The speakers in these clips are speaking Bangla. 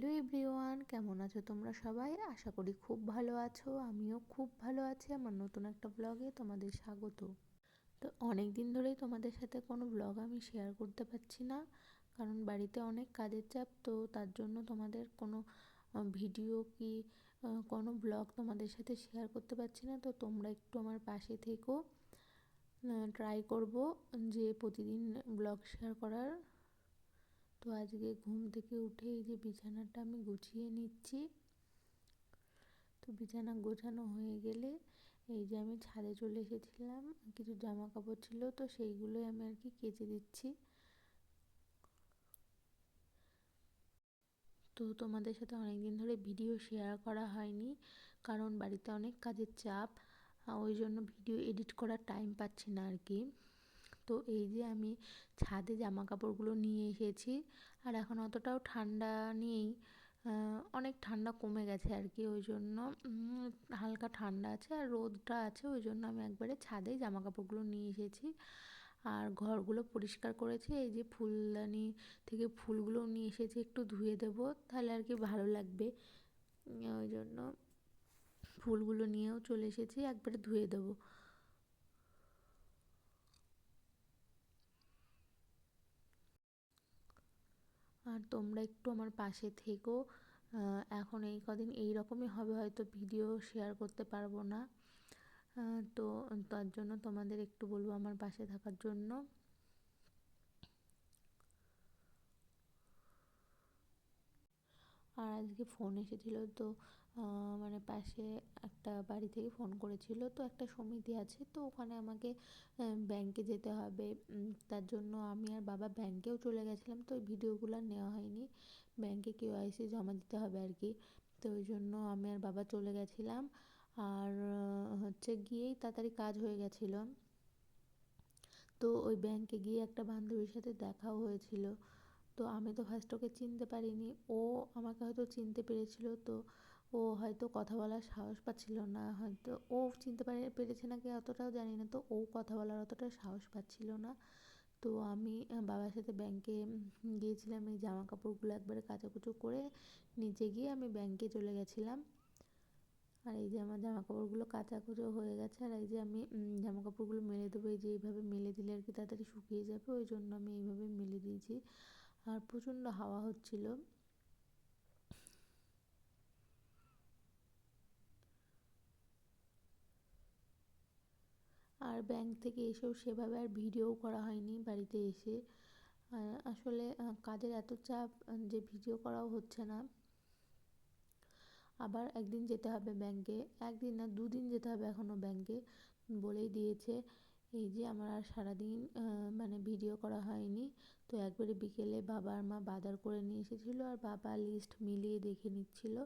হ্যালো এভরিওয়ান, কেমন আছো তোমরা সবাই? আশা করি খুব ভালো আছো, আমিও খুব ভালো আছি, আমার নতুন একটা ব্লগে তোমাদের স্বাগত। তো অনেক দিন ধরেই তোমাদের সাথে কোনো ব্লগ আমি শেয়ার করতে পারছি না, কারণ বাড়িতে অনেক কাজের চাপ, তো তার জন্য তোমাদের কোনো ভিডিও কি কোনো ব্লগ তোমাদের সাথে শেয়ার করতে পারছি না, তো তোমরা একটু আমার পাশে থেকো। ট্রাই করব যে প্রতিদিন ব্লগ শেয়ার করার তো আজকে ঘুম থেকে উঠে এই যে বিছানাটা আমি গুছিয়ে নিচ্ছি। তো বিছানা গোছানো হয়ে গেলে এই যে আমি ছাদে চলে এসেছিলাম, কিছু জামা কাপড় ছিল তো সেইগুলোই আমি আর কি কেচে দিচ্ছি। তো তোমাদের সাথে অনেক দিন ধরে ভিডিও শেয়ার করা হয়নি, কারণ বাড়িতে অনেক কাজের চাপ ওই জন্য ভিডিও এডিট করার টাইম পাচ্ছি না আর কি। তো এই যে আমি ছাদে জামা কাপড়গুলো নিয়ে এসেছি। আর এখন অতটাও ঠান্ডা নেই অনেক ঠান্ডা কমে গেছে আর কি, ওই জন্য হালকা ঠান্ডা আছে আর রোদটা আছে, ওই জন্য আমি একবারে ছাদেই জামা কাপড়গুলো নিয়ে এসেছি। আর ঘরগুলো পরিষ্কার করেছি, এই যে ফুলদানি থেকে ফুলগুলো নিয়ে এসেছি, একটু ধুয়ে দেব, তাহলে আর কি ভালো লাগবে। ওই জন্য ফুলগুলো নিয়েও চলে এসেছি, একবারে ধুয়ে দেবো। আর তোমরা একটু আমার পাশে থেকো। এখন এই কদিন এই রকমই হবে, হয়তো ভিডিও শেয়ার করতে পারব না। তো, তার জন্য তোমাদের একটু বলব আমার পাশে থাকার জন্য। আর আজকে ফোন এসেছিল তো মানে পাশে একটা বাড়ি থেকে ফোন করেছিল। তো একটা সমিতি আছে, তো ওখানে আমাকে ব্যাংকে যেতে হবে। তার জন্য আমি আর বাবা ব্যাংকেও চলে গেছিলাম, তো ওই ভিডিওগুলো নেওয়া হয়নি। ব্যাংকে কেওয়াইসি জমা দিতে হবে আর কি। তো ওই জন্য আমি আর বাবা চলে গেছিলাম। আর হচ্ছে গিয়েই তাড়াতাড়ি কাজ হয়ে গেছিল। তো ওই ব্যাংকে গিয়ে একটা বান্ধবীর সাথে দেখাও হয়েছিল। তো আমি তো ফার্স্ট ওকে চিনতে পারিনি। ও আমাকে হয়তো চিনতে পেরেছিল, তো ও হয়তো কথা বলার সাহস পাচ্ছিল না, হয়তো ও চিনতে পারে, পেরেছে নাকি অতটাও জানি না, তো ও কথা বলার অতটা সাহস পাচ্ছিল না। তো আমি বাবার সাথে ব্যাংকে গিয়েছিলাম, এই জামা কাপড়গুলো একবারে কাচাকুচো করে নিচে গিয়ে আমি ব্যাংকে চলে গেছিলাম। আর এই যে আমার জামা কাপড়গুলো কাচাকুচো হয়ে গেছে, আর এই যে আমি জামা কাপড়গুলো মেলে দেবো, এই যে এইভাবে মেলে দিলে আর কি তাড়াতাড়ি শুকিয়ে যাবে, ওই জন্য আমি এইভাবে মেলে দিয়েছি। আর প্রচণ্ড হাওয়া হচ্ছিল। আর ব্যাংক থেকে এসেও সেভাবে আর ভিডিও করা হয়নি বাড়িতে এসে। আসলে কাজের এত চাপ যে ভিডিও করাও হচ্ছে না। আবার একদিন যেতে হবে ব্যাংকে একদিন না, দুদিন যেতে হবে এখনও ব্যাংকে বলেই দিয়েছে। এই যে আমার আর সারাদিন মানে ভিডিও করা হয়নি। তো একবারে বিকেলে বাবা আর মা বাজার করে নিয়ে এসেছিল আর বাবা লিস্ট মিলিয়ে দেখে নিচ্ছিল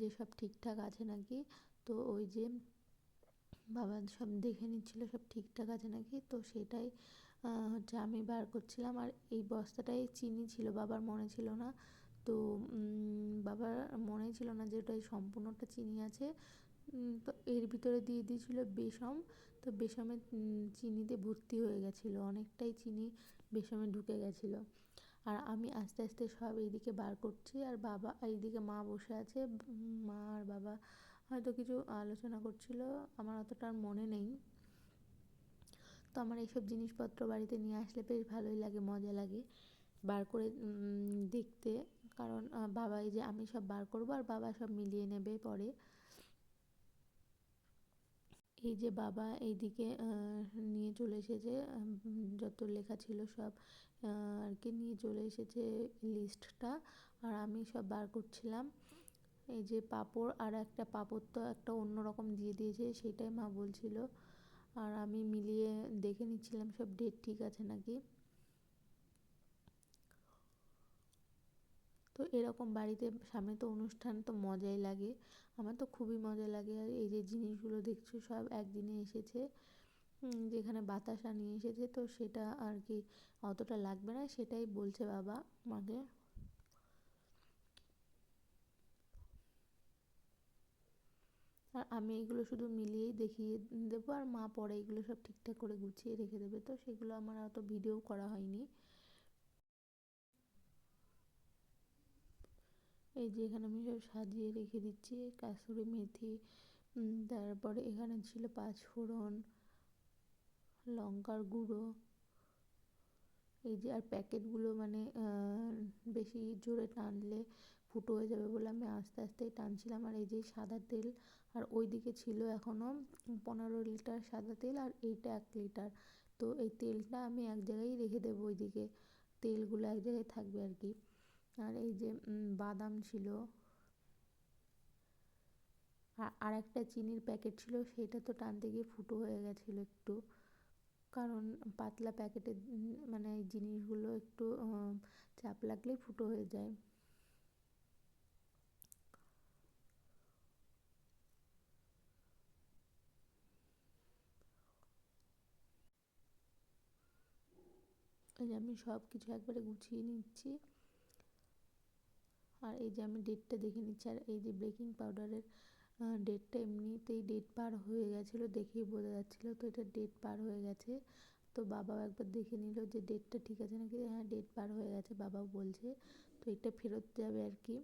যে সব ঠিকঠাক আছে নাকি। তো ওই যে বাবা সব দেখে নিচ্ছিল সব ঠিকঠাক আছে নাকি। তো সেটাই হচ্ছে আমি বার করছিলাম আর এই বস্তাটাই চিনি ছিল, বাবার মনে ছিল না। তো বাবার মনে ছিল না যে ওটাই সম্পূর্ণটা চিনি আছে। তো এর ভিতরে দিয়ে দিয়েছিল বেসম। তো বেসমের চিনিতে ভর্তি হয়ে গেছিল। অনেকটাই চিনি বেসমে ঢুকে গেছিল। আর আমি আস্তে আস্তে সব এইদিকে বার করছি। আর বাবা, এইদিকে মা বসে আছে। মা আর বাবা হয়তো কিছু আলোচনা করছিল। আমার অতটা আর মনে নেই। তো আমার এইসব জিনিসপত্র বাড়িতে নিয়ে আসলে বেশ ভালোই লাগে, মজা লাগে বার করে দেখতে। কারণ বাবা এই যে আমি সব বার করব আর বাবা সব মিলিয়ে নেবে পরে। এই যে বাবা এইদিকে নিয়ে চলে এসেছে যত লেখা ছিল সব আর কি নিয়ে চলে এসেছে লিস্টটা আর আমি সব বার করছিলাম। এই যে পাপড় আর একটা পাপড় তো একটা অন্য রকম দিয়ে দিয়েছে, সেটাই মা বলছিল। আর আমি মিলিয়ে দেখে নিচ্ছিলাম সব ডেট ঠিক আছে নাকি। তো এরকম বাড়িতে সামনে তো অনুষ্ঠান, তো মজাই লাগে। আমার তো খুবই মজা লাগে। আর এই যে জিনিসগুলো দেখছ সব একদিনে এসেছে। যেখানে বাতাসা নিয়ে এসেছে, তো সেটা আর কি অতটা লাগবে না, সেটাই বলছে বাবা মাকে আর আমি এগুলো শুধু মিলিয়েই দেখিয়ে দেবো, আর মা পরে এগুলো সব ঠিকঠাক করে গুছিয়ে রেখে দেবে। তো সেগুলো আমার অত ভিডিও করা হয়নি। এই যে এখানে আমি সব সাজিয়ে রেখে দিচ্ছি, কাসুরি মেথি তারপরে এখানে ছিল পাঁচফোড়ন লঙ্কার গুঁড়ো, এই যে আর প্যাকেটগুলো মানে বেশি জোরে টানলে ফুটো হয়ে যাবে বলে আমি আস্তে আস্তেই টানছিলাম। আর এই যে সাদা তেল, আর ওই দিকে ছিল এখনও পনেরো লিটার সাদা তেল আর এইটা এক লিটার। তো এই তেলটা আমি এক জায়গায় রেখে দেবো ওইদিকে, তেলগুলো এক জায়গায় থাকবে আর কি। আর এই যে বাদাম ছিল। আর একটা চিনির প্যাকেট ছিল, সেটা তো টানতে গিয়ে ফুটো হয়ে গেছিল একটু। কারণ পাতলা প্যাকেটের মানে এই জিনিসগুলো একটু চাপ লাগলেই ফুটো হয়ে যায়। এই আমি সব কিছু একবারে গুছিয়ে নিচ্ছি। আর এই যে আমি ডেটটা দেখে নিচ্ছি, আর এই যে বেকিং পাউডারের ডেটটা এমনিতেই ডেট পার হয়ে গেছিল দেখেই বোঝা যাচ্ছিল। তো এটা ডেট পার হয়ে গেছে। তো বাবাও একবার দেখে নিল যে ডেটটা ঠিক আছে নাকি? হ্যাঁ ডেট পার হয়ে গেছে, বাবাও বলছে। তো এটা ফেরত যাবে আর কি।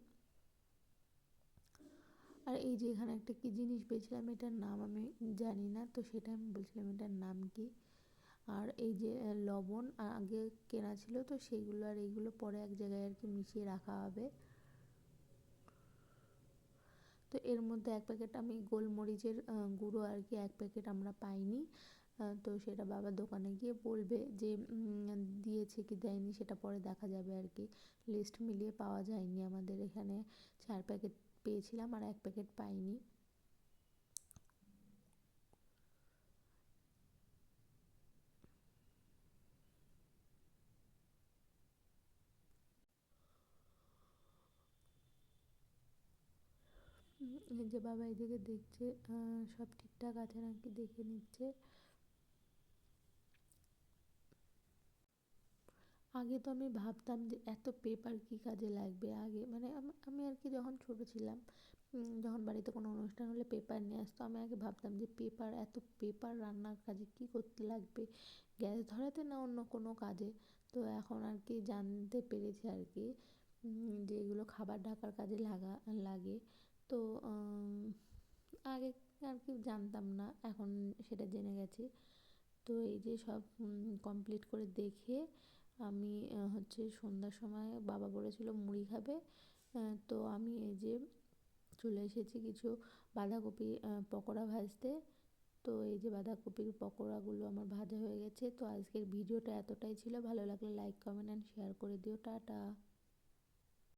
আর এই যে এখানে একটা কি জিনিস পেয়েছিলাম এটার নাম আমি জানি না। তো সেটা আমি বলছিলাম, এটার নাম কি? আর এই যে লবণ আগে কেনা ছিল, তো সেইগুলো আর এইগুলো পরে এক জায়গায় আর কি মিশিয়ে রাখা হবে। তো এর মধ্যে এক প্যাকেট আমি গোলমরিচের গুঁড়ো আর কি এক প্যাকেট আমরা পাইনি। তো সেটা বাবা দোকানে গিয়ে বলবে যে দিয়েছে কি দেয়নি সেটা পরে দেখা যাবে আর কি লিস্ট মিলিয়ে পাওয়া যায়নি আমাদের এখানে। চার প্যাকেট পেয়েছিলাম আর এক প্যাকেট পাইনি। যে, বাবা এদিকে দেখছে সব ঠিকঠাক আছে নাকি? দেখে নিচ্ছে। আগে তো আমি ভাবতাম যে, এত পেপার কী কাজে লাগবে? আগে মানে আমি আর কি যখন ছোটো ছিলাম যখন বাড়িতে কোনো অনুষ্ঠান হলে পেপার নিয়ে আসতো, আমি আগে ভাবতাম যে পেপার এত পেপার রান্নার কাজে কী করতে লাগবে? গ্যাস ধরাতে না অন্য কোনো কাজে। তো এখন আর কি জানতে পেরেছি আর কি যে এগুলো খাবার ঢাকার কাজে লাগা, লাগে। তো আগে আর কি জানতাম না, এখন সেটা জেনে গেছি। তো এই যে সব কমপ্লিট করে দেখে আমি হচ্ছে সন্ধ্যার সময় বাবা বলেছিল মুড়ি খাবে। তো আমি এই যে চলে এসেছি কিছু বাঁধাকপি পকোড়া ভাজতে। তো এই যে বাঁধাকপির পকোড়াগুলো আমার ভাজা হয়ে গেছে। তো আজকের ভিডিওটা এতটাই ছিল। ভালো লাগলে লাইক কমেন্ট অ্যান্ড শেয়ার করে দিও। টাটা!